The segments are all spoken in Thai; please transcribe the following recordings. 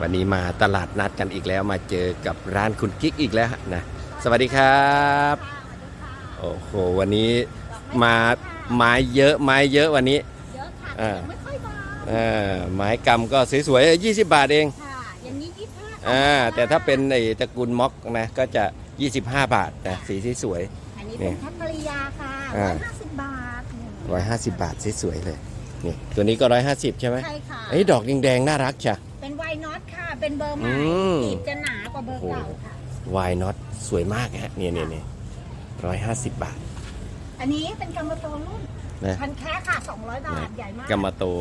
วันนี้มาตลาดนัดกันอีกแล้วมาเจอกับร้านคุณกิ๊กอีกแล้วนะสวัสดีครับโอ้โหวันนี้มาไม้เยอะไม้เยอะวันนี้เยอะค่ะอ่าแต่ยังไม่ค่อยบางอ่าไม้กำก็สวยๆ20 บาทเองค่ะอย่างนี้ยี่สิบห้าอ่าแต่ถ้าเป็นไอ้ตระกูลม็อกนะก็จะ 25 บาทนะสีที่สวยอันนี้นี่เป็นแคทเธอรียาค่ะอ่าร้อยห้าสิบบาทนี่150 บาทสวยๆเลยนี่ตัวนี้ก็ 150 ใช่ไหมใช่ค่ะไอ้ดอกแดงๆน่ารักจ้ะ เป็นไวน็อตค่ะเป็นเบอร์ใหม่อืมตีบจะหนากว่าเบอร์เก่าค่ะ วายน็อตสวยมากฮะเนี่ยเนี่ยเนี่ยร้อยห้าสิบบาท อันนี้เป็นกรรมโตรุ่นนะ พันแคะค่ะ200 บาท ใหญ่มากกำมาโตว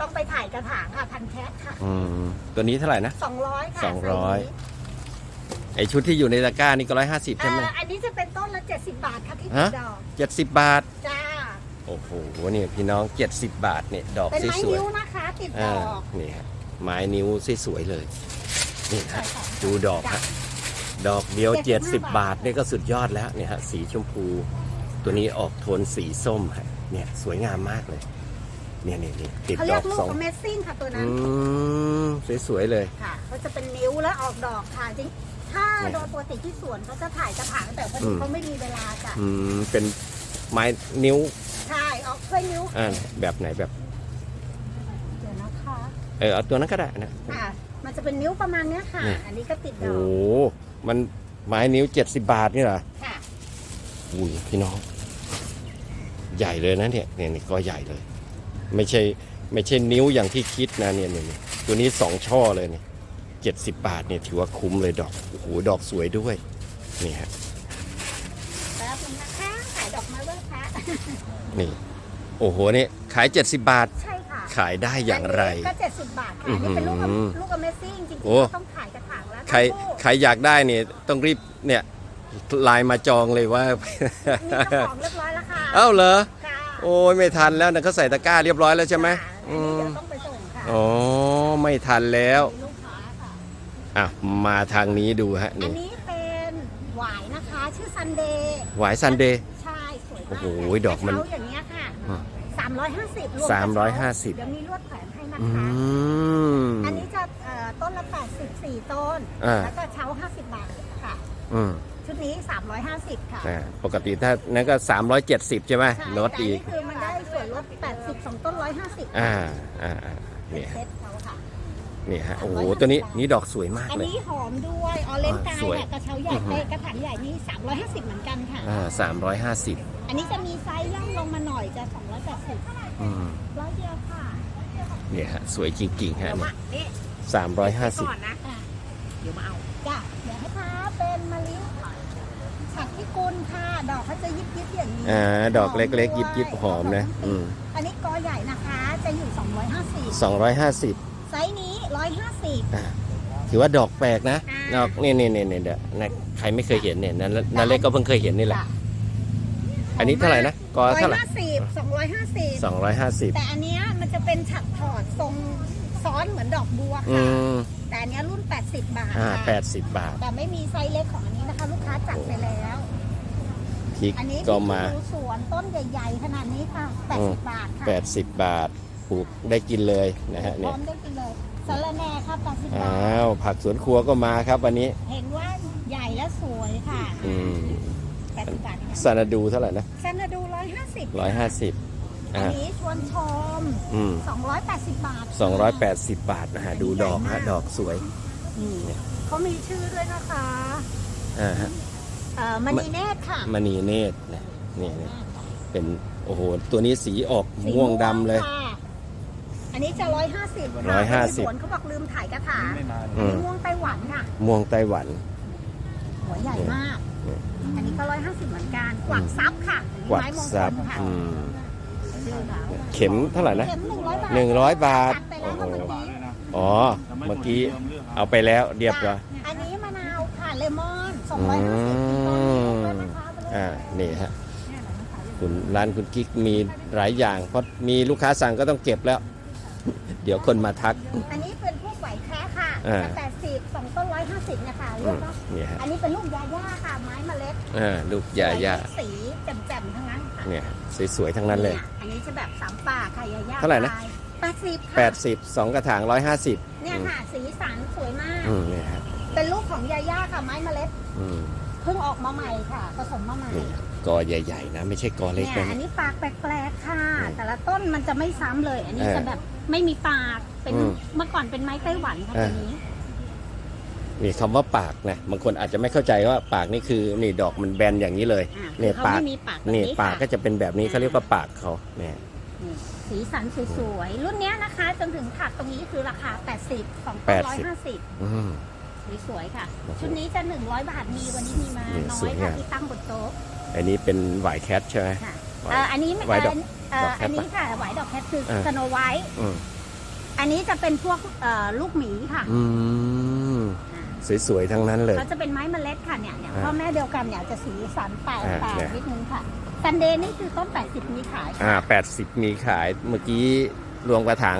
ต้องไปถ่ายกระถางค่ะพันแคะค่ะ อืมตัวนี้เท่าไหร่นะ 200 ค่ะสองร้อยไซส์นี้ไอชุดที่อยู่ในตะกร้านี่ก็ร้อยห้าสิบใช่ไหมเอ่ออันนี้จะเป็นต้นละ 70 บาทค่ะที่ติฮะดดอกเจ็ดสิบบาท จ้า โอ้โหนี่พี่น้องเจ็ดสิบบาทเนี่ยดอกเป็นไม้สวยนิ้วนะคะ ติดๆดอ่าอก นี่ฮะ ไม้นิ้วสวยๆเลย นี่ฮะใช่ค่ะดูดอกฮะดอกเดียว75เจ็ดสิบบาทนี่ก็สุดยอดแล้วเนี่ยฮะสีชมพู ตัวนี้ออกโทนสีส้มฮะเนี่ยสวยงามมากเลย เนี่ยเนี่ยเนี่ยติดเขาดเรียอกกลูกสอง Amazing ค่ะตัวนั้อืนมสวยๆเลย ค่ะเขาจะเป็นนิ้วและออกดอกค่ะจริงถ้าเนี่ยโดยปกติที่สวนเขาจะถ่ายกระถางแต่พออืดีมเขาไม่มีเวลาจ้ะอืมเป็นไม้นิ้วใช่ออกช่วยนิ้ว อ่าแบบไหนแบบเดี๋ยวนะคะ เออเอาตัวนั้นก็ได้นะ ค่ะ มันจะเป็นนิ้วประมาณเนี้ยค่ะเนี่ยอันนี้ก็ติดดโอ้อโหกมันไม้นิ้ว 70 บาทนี่เหรอค่ะ อุ้ยพี่น้อง ใหญ่เลยนะเนี่ยเนี่ยนี่ก็ใหญ่เลย ไม่ใช่ไม่ใช่นิ้วอย่างที่คิดนะเนี่ยเนี่ยเนี่ยตัวนี้สองช่อเลยเนี่ยเจ็ดสิบบาทเนี่ยถือว่าคุ้มเลยดอกโอ้โหดอกสวยด้วยนี่ฮะแป๊บนึงนะคะ ขายดอกไม้ไหว้พระ นี่ โอ้โหเนี่ยขาย 70 บาท ใช่ค่ะ ขายได้อย่างไร นนี้ก็เจ็ดสิบบาทค่ะอันนี่เป็นลูกอื้อหือลูก Amazing จริงโอ้ๆต้องถ่ายกระถางแล้วใครทั้งคู่ใครอยากได้เนี่ยต้องรีบเนี่ยไลน์มาจองเลยว่า มีเจ้าของเรียบร้อยแล้วค่ะเอ้าเหรอ ค่ะโอ้ยไม่ทันแล้วนะเขาใส่ตะกร้าเรียบร้อยแล้วใช่ไหมค่ะอือันนี้มเดี๋ยวต้องไปส่งค่ะอ๋อไม่ทันแล้ว มีลูกค้าค่ะ อะ มาทางนี้ดูฮะอันี่นนี้เป็นหวายนะคะ ชื่อซันเดย์หวายซันเดย์ ใช่สวยมากโอ้โหเลยดอกมันกระเช้าอย่างเงี้ยค่ะอืม 350รวมสามร้อยห้าสิบเดี๋ยวมีลวดแขวนให้นะอืคะม อันนี้จะเอ่อต้นละ84ต้น อ่า แล้วก็เช้า 50 บาทค่ะ อืมชุดนี้ 350 ค่ะอ่าปกติถ้านั้นก็ 370 ใช่ไหมใช่ลดอีกแต่นนี้คือมันได้ส่วนลด80สองต้น 150อ่าอ่าอ่าเป็เนี่ยนเซ็ตเขาค่ะเนี่ยฮะโอ้โหตัวนี้นี่ดอกสวยมากอันเลย นี้หอมด้วยออเรนจ์กายสวย ค่ะกระเช้าใหญ่อื้อหือเอ้ยกระถางใหญ่นี่350 เหมือนกันค่ะ อ่าสามร้ อยห้าสิบอันนี้จะมีไซส์ย่อมลงมาหน่อยจะ280อืมร้อยเดียวค่ะเนี่ยฮะสวยจริงๆฮะเดี๋ยวเนี่มายนี่สามร้อยห้าสิบก่อนนะเดี๋ยวมาเอาจ้ะเดี๋ยวให้ค้าเป็นมะลิฉักที่กุลค่ะ ดอกเขาจะยิบยิบๆอย่างนี้อ่าดอกเล็กๆ ยิบยิบๆหอมนะ อืมอันนี้กอใหญ่นะคะจะอยู่ 250 สองร้อยห้าสิบไซส์นี้ 150 ถือว่าดอกแปลกนะอ่าดอกนี่นี่นี่นี่เดี๋ยวนะใครไม่เคยเห็นเนี่ยนั่นนั่นเล็กก็เพิ่งเคยเห็นนี่แหละ จ้ะ อันนี้เท่าไหร่นะกอเท่าไหร่150 250สองร้อยห้าสิบแต่อันเนี้ยมันจะเป็นฉักถอดทรงซ้อนเหมือนดอกบัวอืค่ะมแต่อันเนี้ยรุ่น 80 บาทอ่าค่ะแปดสิบบาทแต่ไม่มีไซส์เล็กของอันนี้นะคะ ลูกค้าจัดไปแล้ว พริกอันนี้ก็ที่มาดูสวนต้นใหญ่ๆขนาดนี้ค่ะ อืม 80 บาทค่ะแปดสิบบาทปลูกได้กินเลยนะฮะพร้เนี่อยมได้กินเลยสาระแหน่ค่ะ80 บาอ้าท วผักสวนครัวก็มาครับวันนี้ เห็นว่าใหญ่และสวยค่ะ อืม 80บาทเนี่ยซานาดูเท่าไหร่นะเซนดู150ร้อยห้าสิบอันอ่า นี้ชวนชมอืม280บาทสองร้อยแปดสิบบาทนะฮะดูดอกฮะดอกสวยนี่เขามีชื่อด้วยนะคะอ่าฮะ เอ่อมณีเนตรค่ะมณีเนตรนะนี่นี่เป็นโอ้โหตัวนี้สีออกม่วงดำเลย ค่ะอันนี้จะร้อยห้าสิบร้อยห้าสิบ สวนเขาบอกลืมถ่ายกระถางอือันมนี้ม่วงไต้หวันค่ะม่วงไต้หวันหัวใหญ่มาก อืมอันนี้ก็ร้อยห้าสิบเหมือนกันกวักซับค่ะกวักไม้มงคซับลค่ะอืมชื่อเขาเข็มเท่าไหร่นะเข็มหนึ่งร้อยบาทหนึ่งร้อยบาทจัดไปแล้วค่ะเมื่อกี้อ๋อ เมื่อกี้เอาไปแล้วเรียบร้อยอันนี้มะนาวค่ะเลมอนสองอืร้อยห้าสิบต้นนี้มนะคะอ่านี่ฮะคุณร้านคุณกิ๊กมีหลายอย่าง เพราะมีลูกค้าสั่งก็ต้องเก็บแล้ว เดี๋ยวคนมาทัก อันนี้เป็นพวกไหวแคระค่ะอ่าแปดสิบสองต้นร้อยห้าสิบนะคะอืเรียมกว่านี่ฮะอันนี้เป็นลูกยาย่าค่ะไม้เมล็ดอ่าลูกยาย่าสีแจ่มๆทั้งนั้นค่ะเนี่ยสวยๆทั้งนั้นเลย อันนี้จะแบบสามป่าค่ะยาย่าเท่าไหร่นะปแปดสิบค่ะแปดสิบสองกระถางร้อยห้าสิบเนี่ยค่ะ สีสันสวยมากอืมเนี่ยฮะเป็นลูกของยาย่าค่ะไม้เมล็ดอืมเพิ่งออกมาใหม่ค่ะผสมมาใหม่นี่กอใหญ่ๆนะ ไม่ใช่กอเล็กเนี่ยนะอันนี้ปากแปลกๆค่ะอืมแต่ละต้นมันจะไม่ซ้ำเลย อันนี้เออจะแบบไม่มีปากเป็นอืมเมื่อก่อนเป็นไม้ไต้หวันค่ะเออตัวนี้ นี่คำว่าปากนะบางคนอาจจะไม่เข้าใจว่าปากนี่คือนี่ดอกมันแบนอย่างนี้เลยอ่าเนี่ยเขาปากไม่มีปากแบบนี่นี้ปากก็ค่ะ จะเป็นแบบนี้เขาเรียกว่าปากเขาเนี่ยนี่สีสันสวยๆ รุ่นเนี้ยนะคะ จนถึงถัดตรงนี้คือราคา 80 ของแปต้นดสิบ150 อืม สวยๆค่ะ โอ้โหชุดนี้จะ 100 บาทมีวันนี้มีมานี่น้อสวยยค่ะงาม ที่ตั้งบนโต๊ะอันนี้เป็นหวายแคทใช่ไหม ค่ะหวายเอ่ออันนี้ไม่ไว้ดอกเอ่อดอกแคทอันนี้ค่ะไหวดอกแคทคือเออ สโนไวท์อืมอันนี้จะเป็นพวกเอ่อลูกหมีค่ะ อืม สวยๆทั้งนั้นเลย เขาจะเป็นไม้เมล็ดค่ะเนี่ยเนี่ยอ่าพ่อแม่เดียวกันเนี่ยจะสีสันแตกอ่าต่างเนี่ยนิดนึงค่ะซันเดย์นี่คือต้น 80 มีขายอ่าแปดสิบมีขายเมื่อกี้รวมกระถาง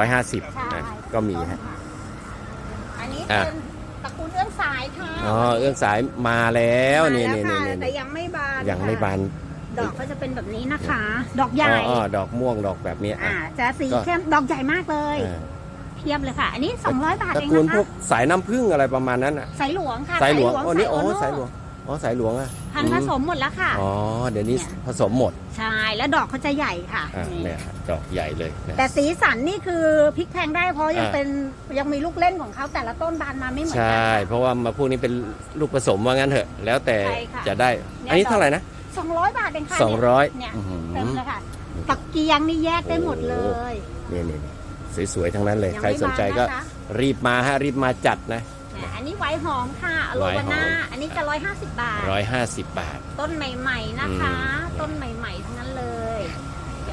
350ใช่นะก็มีต้นฮะค่ะอันนี้อะเป็นตระกูลเอื้องสายค่ะอ๋อเอื้องสายมาแล้วนี่มานี่แล้วนี่ค่ะนี่แต่ยังไม่บานยังไม่ค่ะบานดอกก็จะเป็นแบบนี้นะคะ ดอกใหอ๋ญ่ออ๋อดอกม่วงดอกแบบนี้อะอ่าจะสีก็เข้มดอกใหญ่มากเลย เออเทียบเลยค่ะ อันนี้ 200 บาทตระเองกูลนะพวคะกสายน้ำผึ้งอะไรประมาณนั้นอะ สายหลวงค่ะสายหลวงอ๋อนี่สายอ๋อโโสายหลวงอ๋อสายหลวงอะพันธุ์ผสมหมดแล้วค่ะ อ๋อเดี๋ยวนี้เนี่ยผสมหมดใช่ แล้วดอกเขาจะใหญ่ค่ะอะนี่เนี่ยดอกใหญ่เลยนะ แต่สีสันนี่คือพลิกแพงได้เพราะยังอ่า เป็นยังมีลูกเล่นของเขาแต่ละต้นบานมาไม่เหมือนใช่กันเพราะว่ามาพวกนี้เป็นลูกผสมว่างั้นเถอะ แล้วแต่ใช่ค่ะจะได้ เนี่ย อันนี้เท่าไหร่นะ 200 บาทเองค่ะสองร้อยเนี่ยอื้อหือ เต็มเลยค่ะตะเกียงนี่แยกได้หมดเลยนี่นี่นี่ สวยๆทั้งนั้นเลยยังใครไม่สนใจก็บานนะคะรีบมาฮะรีบมาจัดนะเนี่ยอันนี้ไว้หอมค่ะอโลไว้วาหอมน่าอันนี้จะ150บาทร้อยห้าสิบบาท ต้นใหม่ ๆนะคะอืมต้นใหม่ๆทั้งนั้นเลย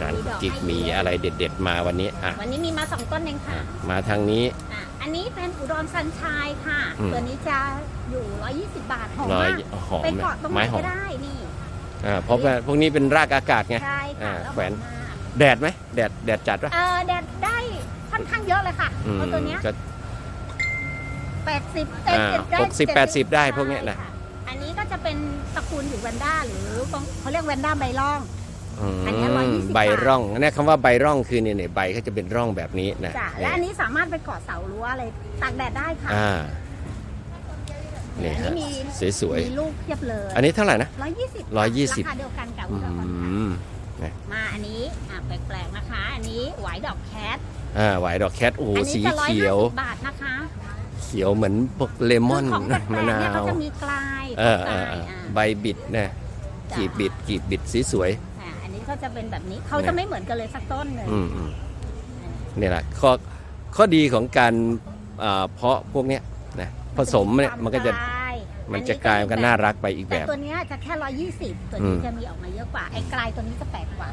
ร้านดอกกิกให้มีเยอะไรเด็ด ๆ มาวันนี้อะวันนี้มีมาสองต้นเองอะค่ะ มาทางนี้อะอันนี้เป็นอุดรซันชายค่ะอืมตัวนี้จะอยู่120บาทหอมร้อยมากหอมไปเกาะตรงไหนไม้หอก็มได้นี่อ่าเพราะว่าพวกนี้เป็นรากอากาศไงใช่ค่ะอ่าแล้วแขวนหอมมากแดดไหมแดดแดดจัดปะเออแดดได้ ค่อนข้างเยอะเลยค่ะอืมเพราะตัวเนี้ยก็80อ่า70ได้หกสิบแปดสิบได้ใช่พวกเนี้ยนะค่อันนี้ก็จะเป็นตระกูลอยู่แวนด้าหรือเขาเรียกแวนด้าใบล่องอันนี้120 ใบร่องเนี่ยคำว่าใบร่องคือเนี่ยเนี่ยใบเขาจะเป็นร่องแบบนี้นะจ้ะเนี่และยอันนี้สามารถไปเกาะเสารั้วอะไรตากแดดได้ค่ะอ่าเนี่ยอันฮะนี้มีสวยมีลูกเพียบเลยๆอันนี้เท่าไหร่นะ ร้อยยี่สิบ120ราคาเดียวกันกับอือุดรมมาอันนี้อะแปลกๆนะคะ อันนี้หวายดอกแคท อ่าหวายดอกแคทโอ้โหอัสีนี้จะร้อยเขีห้ายวสิบบาทนะคะเขียวเหมือนพวกเลมอนคือของแปลกๆมะนาเนี่ยเขาวจะมีกลายเออพเอวกอกเอลายออะใบบิดเนี่ยจ้ะกีบบิดกีบบิดสีสวย อะอันนี้ก็จะเป็นแบบนี้เขาจะไม่เหมือนกันเลยสักต้นเลย อืมอืมเนี่ยแหละข้อข้อดีของการอ่าเพาะพวกเนี้ยนะผสมเนี่ยมันก็จะลายมันจะกลายมันก็น่ารักไปอีกแบแต่บ ตัวเนี้ยจะแค่ร้อยยี่สิบตัวอืนี้มจะมีออกมาเยอะกว่าไอ้กลายตัวนี้จะแปลกกว่า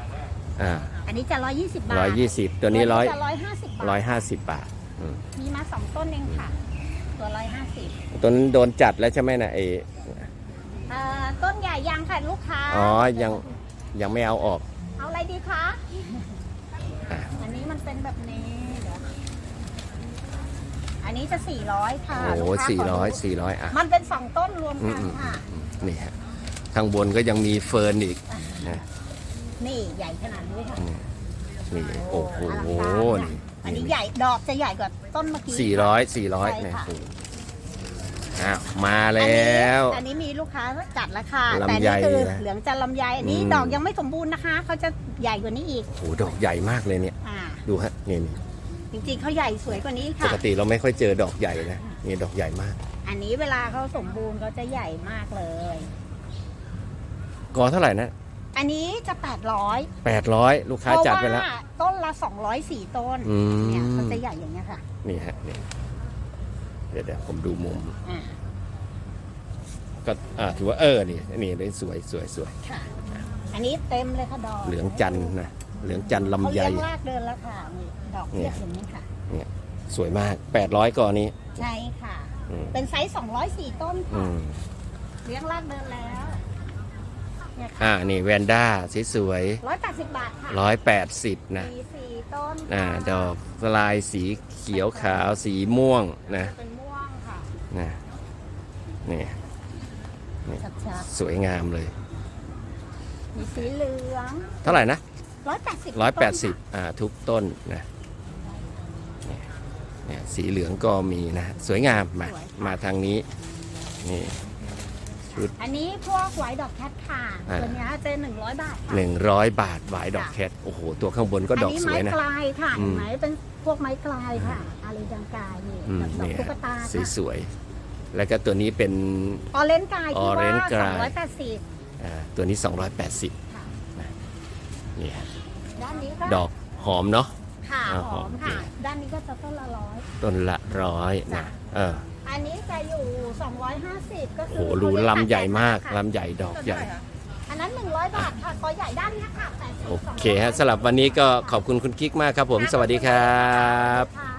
อ่าอันนี้จะร้อยยี่สิบบาทร้อยยี่สิบตัวนี้ร้อยจะร้อยห้าสิบบาท ร้อยห้าสิบบาทอืมมีมาสองต้นเองค่ะ ตัวร้อยห้าสิบตัวนั้นโดนจัดแล้วใช่ไหมนะไอเอ่อต้นใหญ่ยังค่ะลูกค้าอ๋อยังยังไม่เอาออกเอาอะไรดีคะอะอันนี้มันเป็นแบบนี้เดี๋ยวอันนี้จะสี่ร้อยค่ะโอ้โหลูกค้าสี่ร้อยขดูสี่ร้อยอะ มันเป็นสองต้นรวมอืกัมนอืมค่ะอืมนี่ฮะข้างบนก็ยังมีเฟิร์นอีกนะ นี่ใหญ่ขนาดนี้ค่ะนี่โอ้โหอลังการนี่อันนี้ใหญ่ดอกจะใหญ่กว่าต้นเมื่อกี้สี่ร้อยสี่ร้อยใช่เนี่ยค่ะโอ้โหอ้าวมาอันแล้นี้ว อันนี้มีลูกค้าจัดแล้วค่ะลำแต่ไยนี่คือนะเหลืองจันทร์ลำไยอันนี้อืมดอกยังไม่สมบูรณ์นะคะเขาจะใหญ่กว่านี้อีกโอ้โหดอกใหญ่มากเลยเนี่ยอ่าดูฮะนี่นี่จริงๆเขาใหญ่สวยกว่านี้ปค่ะกติเราไม่ค่อยเจอดอกใหญ่นะนี่ดอกใหญ่มาก อันนี้เวลาเขาสมบูรณ์เขาจะใหญ่มากเลย กอเท่าไหร่นะ อันนี้จะ 800แปดร้อยลูกค้าจัดไปแล้วต้นละ 204 ต้นอืม เนี่ยเขาจะใหญ่อย่างเงี้ยค่ะนี่ฮะนี่เดี๋ยวเดี๋ยวผมดูมุม อ่าก็อ่าถือว่าเออนี่นี่เลยสวยสวยสวยค่ะ อันนี้เต็มเลยค่ะดอกเหลืองจันทร์นะเหลืองจันทร์เขาลำไยเลี้ยงรากเดินแล้วค่ะนี่ดอกเทียบอย่างนี้ค่ะ สวยมากแปดร้อยกอนี้ ใช่ค่ะ อืม เป็นไซส์ 204 ต้นอืค่ะม เลี้ยงรากเดินแล้ว เนี่ยค่ะอ่านี่แวนด้าสวย180บาทค่ะร้อยแปดสิบนะมีสี่ต้นอ่าค่ะดอกสลายสีเขียวขาวสีม่วงนะเป็นม่วงค่ะนะนี่ชัดสวยงามเลย ๆมีสีเหลืองเท่าไหร่นะ180ร้อยแปดสิบอ่าทุกต้นนะเนี่ยสีเหลืองก็มีนะ สวยงามมาสวยมาทางนี้นี่ ชุด อันนี้พวกไวท์ดอกแคทค่ะอ่า ตัวเนี้ยจะหนึ่งร้อยบาทค่ะ100 บาทหวายดอกแคทโอ้โห ตัวข้างบนก็ดอกสวยอันนะนี้ไม้กลายค่ะอืมเห็นไหมเป็นพวกไม้กลายค่ะอะไรดังกายนี่อืมกับดอกเนี่ย ตุ๊กตาสีค่ะสวยแล้วก็ตัวนี้เป็น ออเรนจ์กายที่ว่า Orange ส Guy องร้อยแปดสิบอ่าตัวนี้ 280ค่ะนี่ฮะด้านนี้ก็ดอกหอมเนาะ ค่ะอ่าหอมหอมค่ะ ดี ด้านนี้ก็จะต้นละร้อย ต้นละร้อยนะเออ อันนี้จะอยู่ 250 ก็โอ้คืโหอรูเขาเรียกลำใหญ่มากค่ะลำใหญ่ดอกใหญ่ อันนั้น 100 บาทค่ะกอใหญ่ด้านเนี้ยค่ะ80โอเคฮะสำหรับวันนี้ก็ขอบคุณคุณกิ๊กมากครับผม สวัสดีครับ ค่ะ